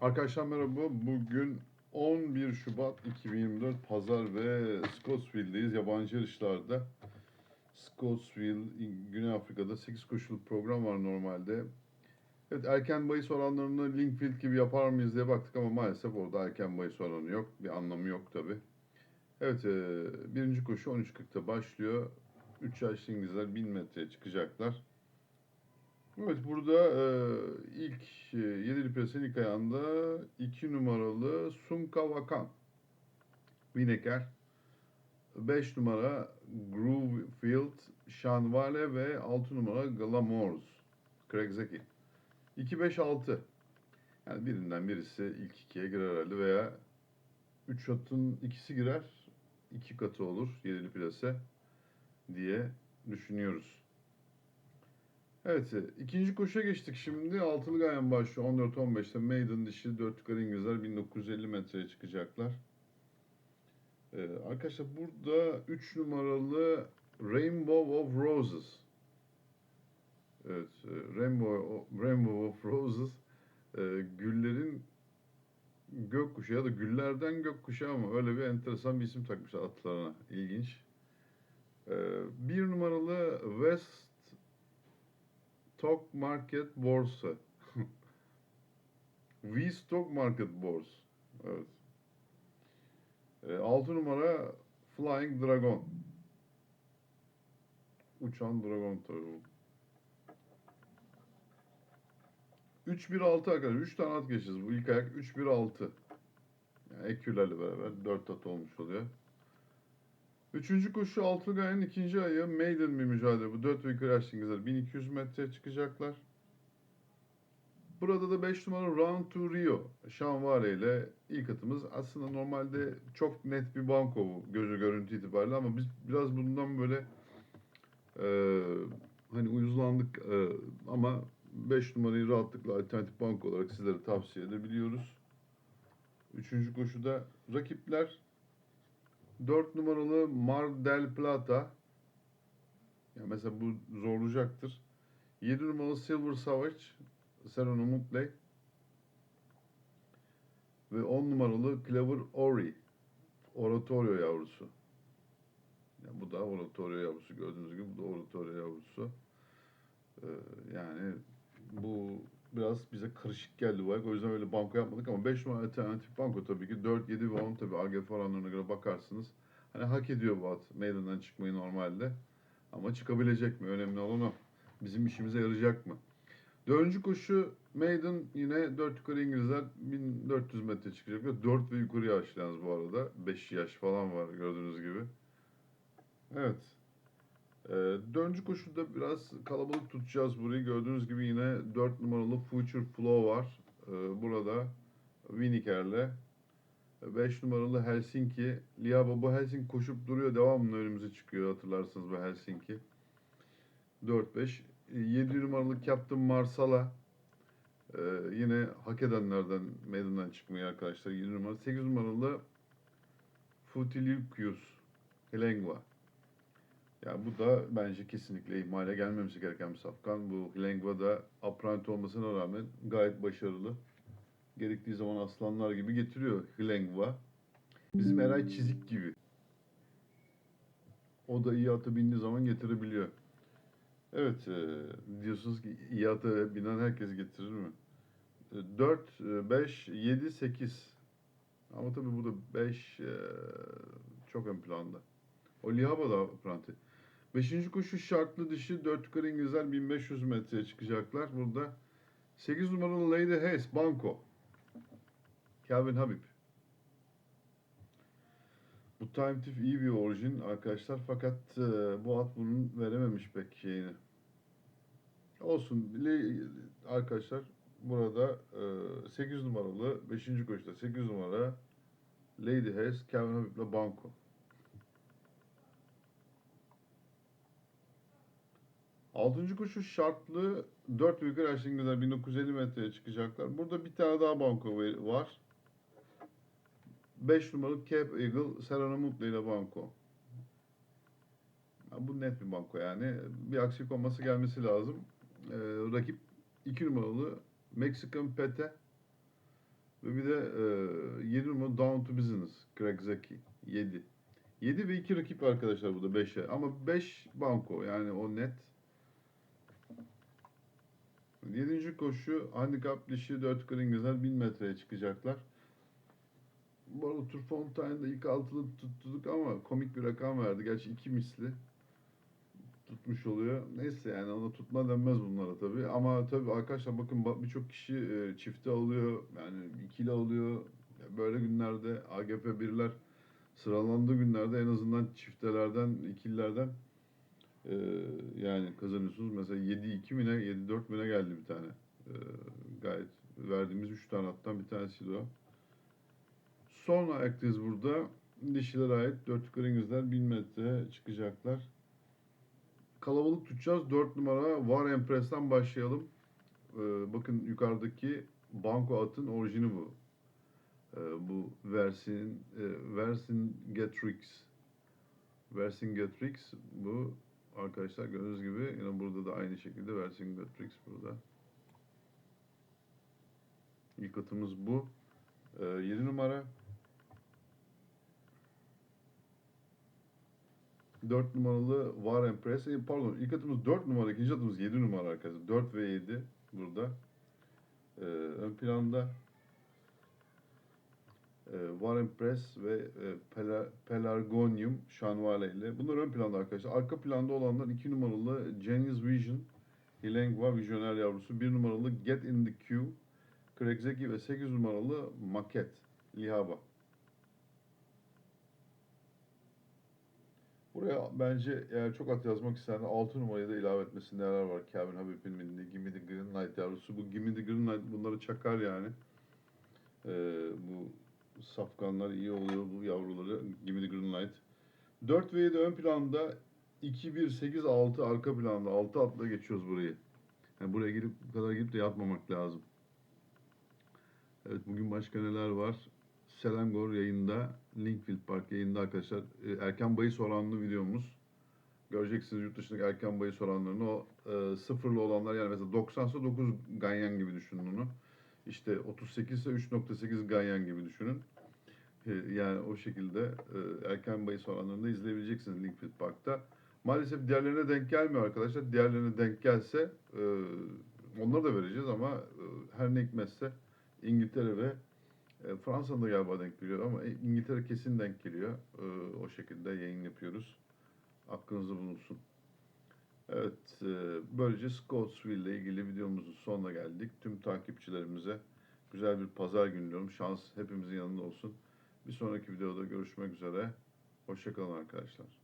Arkadaşlar merhaba. Bugün 11 Şubat 2024 Pazar ve Scottsville'deyiz. Yabancı yarışlarda. Scottsville, Güney Afrika'da 8 koşulu program var normalde. Evet erken bahis oranlarını Linkfield gibi yapar mıyız diye baktık ama maalesef orada erken bahis oranı yok. Bir anlamı yok tabi. Evet e, birinci koşu 13.40'da başlıyor. 3 yaşlı İngilizler 1000 metreye çıkacaklar. Evet burada e, ilk e, yedili plasenin ilk ayağında 2 numaralı Sumka Vakan. Bineker. 5 numara Groovefield, Shanwale ve 6 numara Glamours. Craig Zeki. 2-5-6. Yani birinden birisi ilk ikiye girer herhalde veya 3 atın ikisi girer. iki katı olur yedili plase diye düşünüyoruz. Evet, e, ikinci koşuya geçtik şimdi. Altılı Gayen başlıyor 14-15'te. Maiden dişi 4 yukarı İngilizler 1950 metreye çıkacaklar. Ee, arkadaşlar burada 3 numaralı Rainbow of Roses. Evet, e, Rainbow, Rainbow of Roses e, güllerin gökkuşağı ya da güllerden gökkuşağı ama öyle bir enteresan bir isim takmışlar atlarına. İlginç. Ee, bir numaralı West Stock Market Borsa. V Stock Market Borsa. Evet. E, 6 numara Flying Dragon. Uçan dragon tabii bu. 3-1-6 arkadaşlar. 3 tane at geçeceğiz. Bu ilk ayak 3-1-6. Yani ekülerle beraber 4 at olmuş oluyor. Üçüncü koşu Altılı Gaye'nin ikinci ayı Maiden bir mücadele. Bu 4 ve İngilizler 1200 metreye çıkacaklar. Burada da 5 numara Round to Rio. Şanvare ile ilk atımız. Aslında normalde çok net bir banko bu gözü görüntü itibariyle ama biz biraz bundan böyle e, hani uyuzlandık e, ama 5 numarayı rahatlıkla alternatif banko olarak sizlere tavsiye edebiliyoruz. Üçüncü koşuda rakipler 4 numaralı Mar del Plata. Ya mesela bu zorlayacaktır. 7 numaralı Silver Savage. Serena Mutley. Ve 10 numaralı Clever Ori. Oratorio yavrusu. Ya bu da Oratorio yavrusu. Gördüğünüz gibi bu da Oratorio yavrusu. Ee, yani bu biraz bize karışık geldi bu. O yüzden öyle banko yapmadık ama 5 numara alternatif banko tabii ki. 4, 7 ve 10 tabii AGF oranlarına göre bakarsınız. Hani hak ediyor bu at meydandan çıkmayı normalde. Ama çıkabilecek mi? Önemli olan o. Bizim işimize yarayacak mı? Dördüncü koşu Maiden yine 4 yukarı İngilizler 1400 metre çıkacaklar. 4 ve yukarı yaşlı bu arada. 5 yaş falan var gördüğünüz gibi. Evet. Ee, dördüncü koşuda biraz kalabalık tutacağız burayı. Gördüğünüz gibi yine 4 numaralı Future Flow var. Ee, burada Winiker'le 5 numaralı Helsinki. Liaba bu Helsinki koşup duruyor. Devamlı önümüze çıkıyor hatırlarsınız bu Helsinki. 4-5. 7 numaralı Captain Marsala. Ee, yine hak edenlerden meydandan çıkmıyor arkadaşlar. 7 numaralı. 8 numaralı Futilikius Helengva. Ya bu da bence kesinlikle ihmale gelmemesi gereken bir safkan. Bu Helengva da upright olmasına rağmen gayet başarılı gerektiği zaman aslanlar gibi getiriyor Hilengva. Bizim Eray Çizik gibi. O da iyi ata bindiği zaman getirebiliyor. Evet, e, diyorsunuz ki iyi ata binen herkes getirir mi? E, 4, 5, 7, 8. Ama tabii burada 5 e, çok ön planda. O Lihaba da pranti. Beşinci koşu şartlı dişi 4 yukarı İngilizler 1500 metreye çıkacaklar. Burada 8 numaralı Lady Hayes, Banco. Calvin Habib. Bu Time Tif iyi bir orijin arkadaşlar fakat e, bu at bunun verememiş pek şeyini. Olsun arkadaşlar burada e, 8 numaralı 5. koşuda 8 numara Lady Hayes, Calvin Habib ile Banco. Altıncı koşu şartlı 4 yukarı yaşlı İngilizler 1950 metreye çıkacaklar. Burada bir tane daha banko var. 5 numaralı Cape Eagle Serena Mutlu ile banko. Bu net bir banko yani. Bir aksilik olması gelmesi lazım. Ee, rakip 2 numaralı Mexican Pete Ve bir de e, 7 numara Down to Business. Craig Zeki. 7. 7 ve 2 rakip arkadaşlar burada 5'e. Ama 5 banko yani o net. 7. koşu handikap dişi 4 İngilizler 1000 metreye çıkacaklar. Bu arada Tour Fontaine'da ilk altılı tutturduk ama komik bir rakam verdi. Gerçi iki misli tutmuş oluyor. Neyse yani ona tutma denmez bunlara tabii. Ama tabii arkadaşlar bakın bak- birçok kişi e, çifte alıyor. Yani ikili alıyor. Böyle günlerde AGP birler sıralandığı günlerde en azından çiftelerden, ikililerden e, yani kazanıyorsunuz. Mesela 7-2 mi ne, 7-4 mi ne geldi bir tane. E, gayet verdiğimiz 3 tane attan bir tanesiydi o. Son ayaktayız burada. Dişilere ait 4 yukarı İngilizler 1000 metre çıkacaklar. Kalabalık tutacağız. 4 numara Var Empress'ten başlayalım. Ee, bakın yukarıdaki banko atın orijini bu. Ee, bu Versin e, Vercingetrix. Vercingetrix bu arkadaşlar gördüğünüz gibi yine burada da aynı şekilde Vercingetrix burada. İlk atımız bu. 7 numara 4 numaralı Var Empress. E, pardon ilk atımız 4 numara, ikinci atımız 7 numara arkadaşlar. 4 ve 7 burada. Ee, ön planda e, Var Empress ve e, Pela- Pelargonium Şanvale ile. Bunlar ön planda arkadaşlar. Arka planda olanlar 2 numaralı Genius Vision Hilengua Vizyoner yavrusu. 1 numaralı Get in the Queue Craig Zeki ve 8 numaralı Maket Lihaba. Buraya bence eğer çok at yazmak isteyen 6 numarayı da ilave etmesinde yarar var. Kevin Habib'in milli Gimme the Green Light yavrusu. Bu Gimme the Green Light bunları çakar yani. Ee, bu safkanlar iyi oluyor bu yavruları. Gimme the Green Light. 4 ve 7 ön planda 2, 1, 8, 6 arka planda. 6 atla geçiyoruz burayı. Yani buraya gelip bu kadar gelip de yatmamak lazım. Evet bugün başka neler var? Selangor yayında, Linkfield Park yayında arkadaşlar. E, Erken bahis oranlı videomuz. Göreceksiniz yurt dışındaki erken bahis oranlarını. O e, sıfırlı olanlar yani mesela 90 ise 9 ganyan gibi düşünün onu. İşte 38 ise 3.8 ganyan gibi düşünün. E, yani o şekilde e, erken bahis oranlarını da izleyebileceksiniz Linkfield Park'ta. Maalesef diğerlerine denk gelmiyor arkadaşlar. Diğerlerine denk gelse e, onları da vereceğiz ama e, her ne hikmetse İngiltere ve Fransa'nın da galiba denk geliyor ama İngiltere kesin denk geliyor. O şekilde yayın yapıyoruz. Aklınızda bulunsun. Evet, e, böylece Scottsville ile ilgili videomuzun sonuna geldik. Tüm takipçilerimize güzel bir pazar günü diliyorum. Şans hepimizin yanında olsun. Bir sonraki videoda görüşmek üzere. Hoşçakalın arkadaşlar.